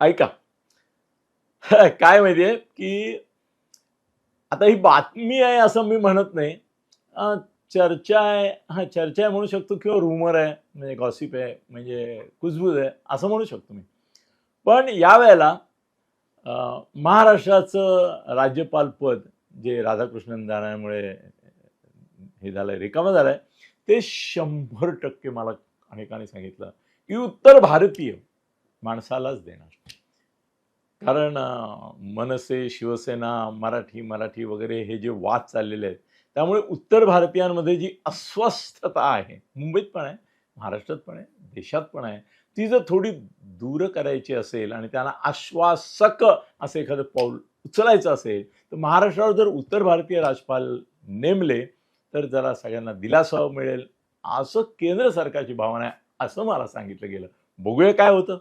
ऐका. काय माहिती आहे की आता ही बातमी आहे असं मी म्हणत नाही. चर्चा आहे. हा चर्चा आहे म्हणू शकतो किंवा रुमर आहे म्हणजे गॉसिप आहे म्हणजे कुजबूज आहे असं म्हणू शकतो मी. पण यावेळेला महाराष्ट्राचं राज्यपाल पद जे राधाकृष्णन जाण्यामुळे हे झालंय रिकामं झालंय ते शंभर टक्के मला अनेकांनी सांगितलं. की उत्तर भारतीय माणसालाच देणार. कारण मनसे शिवसेना मराठी मराठी वगैरे हे जे वाद चाललेले आहेत त्यामुळे उत्तर भारतीयांमध्ये जी अस्वस्थता आहे मुंबईत पण आहे महाराष्ट्रात पण आहे देशात पण आहे ती जर थोडी दूर करायची असेल आणि त्यांना आश्वासक असं एखादं पाऊल उचलायचं असेल तर महाराष्ट्रावर जर उत्तर भारतीय राजपाल नेमले तर जरा सगळ्यांना दिलासा मिळेल असं केंद्र सरकारची भावना आहे असं मला सांगितलं गेलं. बघूया काय होतं.